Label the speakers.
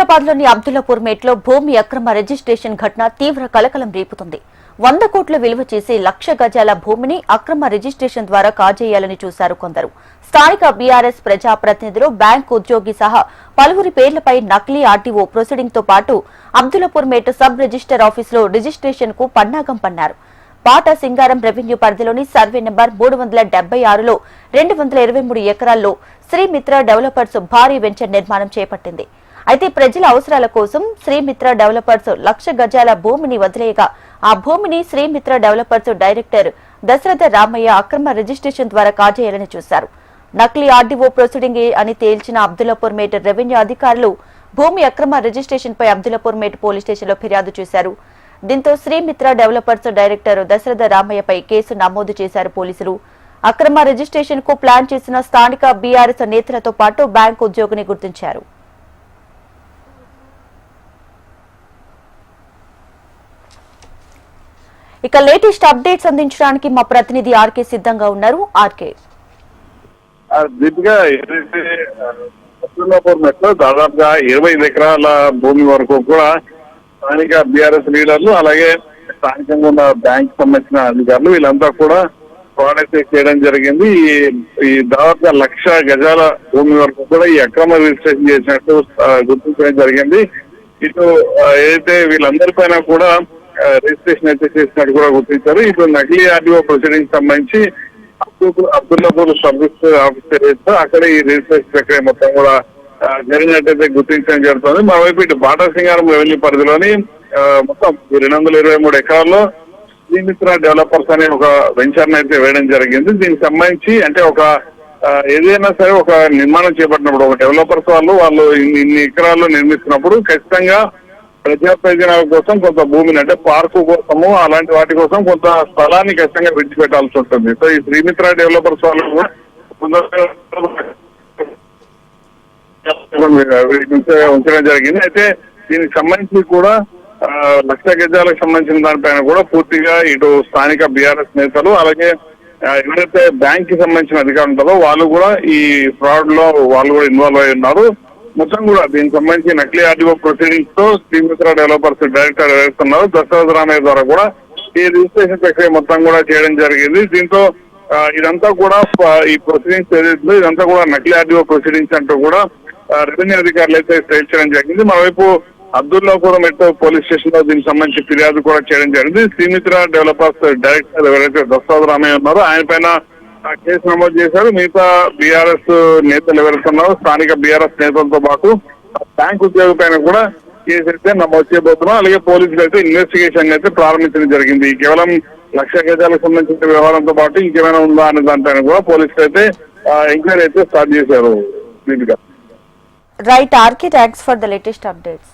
Speaker 1: హైదరాబాద్లోని అబ్దుల్లాపూర్ మేట్లో భూమి అక్రమ రిజిస్ట్రేషన్ ఘటన తీవ్ర కలకలం రేపుతుంది. వంద కోట్ల విలువ చేసి లక్ష గజాల భూమిని అక్రమ రిజిస్ట్రేషన్ ద్వారా కాజేయాలని చూశారు కొందరు. స్థానిక బీఆర్ఎస్ ప్రజాప్రతినిధులు బ్యాంక్ ఉద్యోగి సహా పలువురి పేర్లపై నకిలీ ఆర్టీఓ ప్రొసీడింగ్తో పాటు అబ్దుల్లాపూర్ మేట సబ్ రిజిస్టర్ ఆఫీసులో రిజిస్ట్రేషన్కు పన్నాగం పన్నారు. పాట సింగారం రెవెన్యూ పరిధిలోని సర్వే నెంబర్ మూడు వందల డెబ్బై ఆరులో రెండు వందల ఇరవై మూడు ఎకరాల్లో శ్రీమిత్ర డెవలపర్స్ భారీ వెంచర్ నిర్మాణం చేపట్టింది. అయితే ప్రజల అవసరాల కోసం శ్రీమిత్ర డెవలపర్స్ లక్ష గజాల భూమిని వదిలేయగా ఆ భూమిని శ్రీమిత్ర డెవలపర్స్ డైరెక్టర్ దశరథ రామయ్య అక్రమ రిజిస్ట్రేషన్ ద్వారా కాజేయాలని చూశారు. నకిలీ ఆర్డీఓ ప్రొసీడింగ్ అని తేల్చిన అబ్దుల్లాపూర్ మేట్ రెవెన్యూ అధికారులు భూమి అక్రమ రిజిస్ట్రేషన్ పై అబ్దుల్లాపూర్ మేట్ పోలీస్ స్టేషన్లో ఫిర్యాదు చేశారు. దీంతో శ్రీమిత్ర డెవలపర్స్ డైరెక్టర్ దశరథ రామయ్యపై కేసు నమోదు చేశారు పోలీసులు. అక్రమ రిజిస్ట్రేషన్కు ప్లాన్ చేసిన స్థానిక బీఆర్ఎస్ నేతలతో పాటు బ్యాంకు ఉద్యోగిని గుర్తించారు. ఇక లేటెస్ట్ అప్డేట్స్ అందించడానికి మా ప్రతినిధి ఆర్కే సిద్ధంగా ఉన్నారు. ఆర్కే.
Speaker 2: దీపిగా ఏదైతే మెట్లో దాదాపుగా ఇరవై ఎకరాల భూమి వరకు కూడా స్థానిక బీఆర్ఎస్ లీడర్లు అలాగే స్థానికంగా ఉన్న బ్యాంక్ సంబంధించిన అధికారులు వీళ్ళంతా కూడా ఫ్రాడ్ చేయడం జరిగింది. ఈ ఈ దాదాపుగా లక్ష గజాల భూమి వరకు కూడా ఈ అక్రమ రిజిస్ట్రేషన్ చేసినట్టు గుర్తించడం జరిగింది. ఇటు ఏదైతే వీళ్ళందరిపైన కూడా రిజిస్ట్రేషన్ అయితే చేసినట్టు కూడా గుర్తించారు. ఇప్పుడు నకిలీ ఆర్డీఓ ప్రొసీడింగ్ సంబంధించి అబ్దుల్లాపూర్ సర్వీస్ ఆఫీస్ అక్కడ ఈ రిజిస్ట్రేషన్ ప్రక్రియ మొత్తం కూడా జరిగినట్టయితే గుర్తించడం జరుగుతుంది. మరోవైపు ఇటు బాటా సింగారం రెవెన్యూ పరిధిలోని మొత్తం రెండు వందల ఇరవై మూడు ఎకరాల్లో శ్రీమిత్ర డెవలపర్స్ అనే ఒక వెంచర్ అయితే వేయడం జరిగింది. దీనికి సంబంధించి అంటే ఒక ఏదైనా సరే ఒక నిర్మాణం చేపట్టినప్పుడు ఒక డెవలపర్స్ వాళ్ళు వాళ్ళు ఇన్ని ఎకరాల్లో నిర్మిస్తున్నప్పుడు ఖచ్చితంగా ప్రజా ప్రయోజనాల కోసం కొంత భూమిని అంటే పార్కు కోసము అలాంటి వాటి కోసం కొంత స్థలాన్ని ఖచ్చితంగా విడిచిపెట్టాల్సి ఉంటుంది. సో ఈ శ్రీమిత్ర డెవలపర్స్ వాళ్ళు కూడా ఉంచడం జరిగింది. అయితే దీనికి సంబంధించి కూడా లక్ష గజాలకు సంబంధించిన దానిపైన కూడా పూర్తిగా ఇటు స్థానిక బీఆర్ఎస్ నేతలు అలాగే ఎవరైతే బ్యాంక్కి సంబంధించిన అధికారులు ఉంటారో వాళ్ళు కూడా ఈ ఫ్రాడ్లో వాళ్ళు కూడా ఇన్వాల్వ్ అయి ఉన్నారు. మొత్తం కూడా దీనికి సంబంధించి నకిలీ ఆర్డీఓ ప్రొసీడింగ్స్తో శ్రీమిత్ర డెవలపర్స్ డైరెక్టర్ వేస్తున్నారు. దశరథ రామయ్య ద్వారా కూడా ఈ రిజిస్ట్రేషన్ ప్రక్రియ మొత్తం కూడా చేయడం జరిగింది. దీంతో ఇదంతా కూడా ఈ ప్రొసీడింగ్స్ ఏదైతుందో ఇదంతా కూడా నకిలీ ఆర్డీఓ ప్రొసీడింగ్స్ అంటూ కూడా రెవెన్యూ అధికారులు అయితే తేల్చడం జరిగింది. మరోవైపు అబ్దుల్లాపురం మెట్రో పోలీస్ స్టేషన్లో దీనికి సంబంధించి ఫిర్యాదు కూడా చేయడం జరిగింది. శ్రీమిత్ర డెవలపర్స్ డైరెక్టర్ ఎవరైతే దస్తాద్ రామయ్య ఉన్నారో ఆయన పైన కేసు నమోదు చేశారు. మిగతా బీఆర్ఎస్ నేతలు ఎవరుతున్నారో స్థానిక బీఆర్ఎస్ నేతలతో పాటు బ్యాంక్ ఉద్యోగ పైన కూడా కేసు అయితే నమోదు చేయబోతున్నాం. అలాగే పోలీసులు అయితే ఇన్వెస్టిగేషన్ అయితే ప్రారంభించడం జరిగింది. కేవలం లక్ష గజాలకు సంబంధించిన వ్యవహారంతో పాటు ఇంకేమైనా ఉందా అనే దానిపైన కూడా పోలీసులు అయితే ఎంక్వైరీ అయితే స్టార్ట్ చేశారు.
Speaker 1: Right RK thanks for the latest updates